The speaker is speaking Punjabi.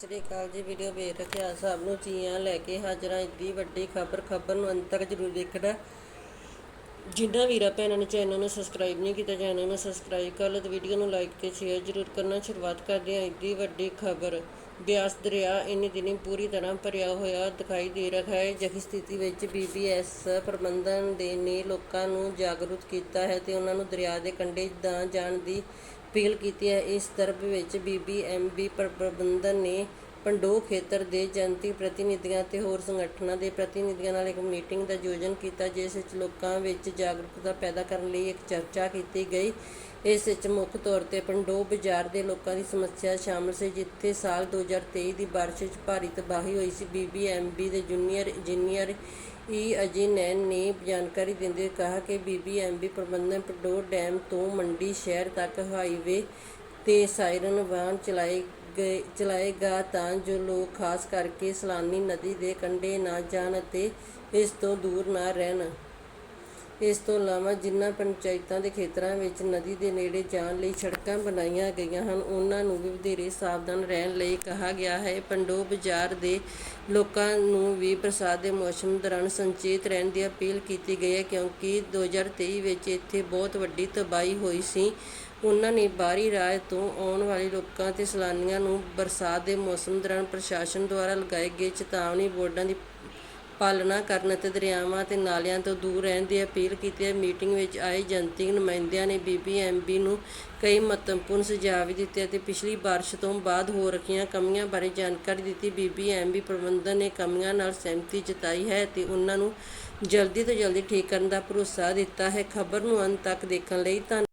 ਸਤਿ ਸ਼੍ਰੀ ਅਕਾਲ ਜੀ ਵੀਡੀਓ ਵੇਖ ਰੱਖਿਆ ਸਭ ਨੂੰ। ਚੀਆਂ ਲੈ ਕੇ ਹਾਜ਼ਰਾਂ ਇੱਡੀ ਵੱਡੀ ਖਬਰ ਖਬਰ ਨੂੰ ਅੰਤ ਤੱਕ ਜ਼ਰੂਰ ਦੇਖਣਾ। ਜਿਨ੍ਹਾਂ ਵੀਰਾਂ ਭੈਣਾਂ ਨੇ ਚੈਨਲ ਨੂੰ ਸਬਸਕ੍ਰਾਈਬ ਨਹੀਂ ਕੀਤਾ, ਚੈਨਲ ਨੂੰ ਸਬਸਕ੍ਰਾਈਬ ਕਰ ਲਓ ਤੇ ਵੀਡੀਓ ਨੂੰ ਲਾਈਕ ਤੇ ਸ਼ੇਅਰ ਜ਼ਰੂਰ ਕਰਨਾ। ਸ਼ੁਰੂਆਤ ਕਰਦੇ ਹਾਂ ਇੱਡੀ ਵੱਡੀ ਖਬਰ। ਬਿਆਸ ਦਰਿਆ ਇੰਨੀ ਦਿਨੀ ਪੂਰੀ ਤਰ੍ਹਾਂ ਭਰਿਆ ਹੋਇਆ ਦਿਖਾਈ ਦੇ ਰਿਹਾ ਹੈ। ਜਿਹੀ ਸਥਿਤੀ ਵਿੱਚ ਬੀਬੀਐਸ ਪ੍ਰਬੰਧਨ ਦੇ ਨੇ ਲੋਕਾਂ ਨੂੰ ਜਾਗਰੂਕ ਕੀਤਾ ਹੈ ਤੇ ਉਹਨਾਂ ਨੂੰ ਦਰਿਆ ਦੇ ਕੰਢੇ ਨਾ ਜਾਣ ਦੀ ਅਪੀਲ ਕੀਤੀ ਹੈ। ਇਸ ਤਰਫ ਵਿੱਚ ਬੀ ਬੀ ਐੱਮ ਬੀ ਪ੍ਰਬੰਧਨ ਨੇ ਪੰਡੋਹ ਖੇਤਰ ਦੇ ਜਨਤਕ ਪ੍ਰਤੀਨਿਧੀਆਂ ਅਤੇ ਹੋਰ ਸੰਗਠਨਾਂ ਦੇ ਪ੍ਰਤੀਨਿਧੀਆਂ ਨਾਲ ਇੱਕ ਮੀਟਿੰਗ ਦਾ ਆਯੋਜਨ ਕੀਤਾ, ਜਿਸ ਵਿੱਚ ਲੋਕਾਂ ਵਿੱਚ ਜਾਗਰੂਕਤਾ ਪੈਦਾ ਕਰਨ ਲਈ ਇੱਕ ਚਰਚਾ ਕੀਤੀ ਗਈ। ਇਸ ਵਿੱਚ ਮੁੱਖ ਤੌਰ ਤੇ ਪੰਡੋਹ ਬਾਜ਼ਾਰ ਦੇ ਲੋਕਾਂ ਦੀ ਸਮੱਸਿਆ ਸ਼ਾਮਲ ਸੀ, ਜਿੱਥੇ ਸਾਲ 2023 ਦੀ ਬਾਰਿਸ਼ ਵਿੱਚ ਭਾਰੀ ਤਬਾਹੀ ਹੋਈ ਸੀ। ਬੀਬੀਐਮਬੀ ਦੇ ਜੂਨੀਅਰ ਇੰਜੀਨੀਅਰ ਈ ਅਜੇ ਨੈਨ ਨੇ ਜਾਣਕਾਰੀ ਦਿੰਦੇ ਹੋਏ ਕਿਹਾ ਕਿ ਬੀਬੀਐਮਬੀ ਪ੍ਰਬੰਧਨ ਪੰਡੋਹ ਡੈਮ ਤੋਂ ਮੰਡੀ ਸ਼ਹਿਰ ਤੱਕ ਹਾਈਵੇ ਤੇ ਸਾਇਰਨ ਵਾਹਨ ਚਲਾਏ ਗਏ ਚਲਾਏਗਾ ਤਾਂ ਜੋ ਲੋਕ ਖਾਸ ਕਰਕੇ ਸੈਲਾਨੀ ਨਦੀ ਦੇ ਕੰਢੇ ਨਾ ਜਾਣ ਅਤੇ ਇਸ ਤੋਂ ਦੂਰ ਨਾ ਰਹਿਣ। ਇਸ ਤੋਂ ਇਲਾਵਾ ਜਿਨ੍ਹਾਂ ਪੰਚਾਇਤਾਂ ਦੇ ਖੇਤਰਾਂ ਵਿੱਚ ਨਦੀ ਦੇ ਨੇੜੇ ਜਾਣ ਲਈ ਸੜਕਾਂ ਬਣਾਈਆਂ ਗਈਆਂ ਹਨ, ਉਹਨਾਂ ਨੂੰ ਵੀ ਵਧੇਰੇ ਸਾਵਧਾਨ ਰਹਿਣ ਲਈ ਕਿਹਾ ਗਿਆ ਹੈ। ਪੰਡੋ ਬਾਜ਼ਾਰ ਦੇ ਲੋਕਾਂ ਨੂੰ ਵੀ ਬਰਸਾਤ ਦੇ ਮੌਸਮ ਦੌਰਾਨ ਸੰਚੇਤ ਰਹਿਣ ਦੀ ਅਪੀਲ ਕੀਤੀ ਗਈ ਹੈ, ਕਿਉਂਕਿ 2023 ਵਿੱਚ ਇੱਥੇ ਬਹੁਤ ਵੱਡੀ ਤਬਾਹੀ ਹੋਈ ਸੀ। ਉਹਨਾਂ ਨੇ ਬਾਹਰੀ ਰਾਜ ਤੋਂ ਆਉਣ ਵਾਲੇ ਲੋਕਾਂ ਤੇ ਸੈਲਾਨੀਆਂ ਨੂੰ ਬਰਸਾਤ ਦੇ ਮੌਸਮ ਦੌਰਾਨ ਪ੍ਰਸ਼ਾਸਨ ਦੁਆਰਾ ਲਗਾਏ ਗਏ ਚੇਤਾਵਨੀ ਬੋਰਡਾਂ ਦੀ ਪਾਲਣਾ ਕਰਨ ਅਤੇ ਦਰਿਆਵਾਂ ਅਤੇ ਨਾਲਿਆਂ ਤੋਂ ਦੂਰ ਰਹਿਣ ਦੀ ਅਪੀਲ ਕੀਤੀ ਹੈ। ਮੀਟਿੰਗ ਵਿੱਚ ਆਏ ਜਨਤਕ ਨੁਮਾਇੰਦਿਆਂ ਨੇ ਬੀਬੀਐਮਬੀ ਨੂੰ ਕਈ ਮਹੱਤਵਪੂਰਨ ਸੁਝਾਅ ਵੀ ਦਿੱਤੇ ਅਤੇ ਪਿਛਲੀ ਬਾਰਿਸ਼ ਤੋਂ ਬਾਅਦ ਹੋ ਰਹੀਆਂ ਕਮੀਆਂ ਬਾਰੇ ਜਾਣਕਾਰੀ ਦਿੱਤੀ। ਬੀਬੀਐਮਬੀ ਪ੍ਰਬੰਧਨ ਨੇ ਕਮੀਆਂ ਨਾਲ ਸਹਿਮਤੀ ਜਤਾਈ ਹੈ ਤੇ ਉਹਨਾਂ ਨੂੰ ਜਲਦੀ ਤੋਂ ਜਲਦੀ ਠੀਕ ਕਰਨ ਦਾ ਭਰੋਸਾ ਦਿੱਤਾ ਹੈ। ਖਬਰ ਨੂੰ ਅੰਤ ਤੱਕ ਦੇਖਣ ਲਈ ਧੰਨ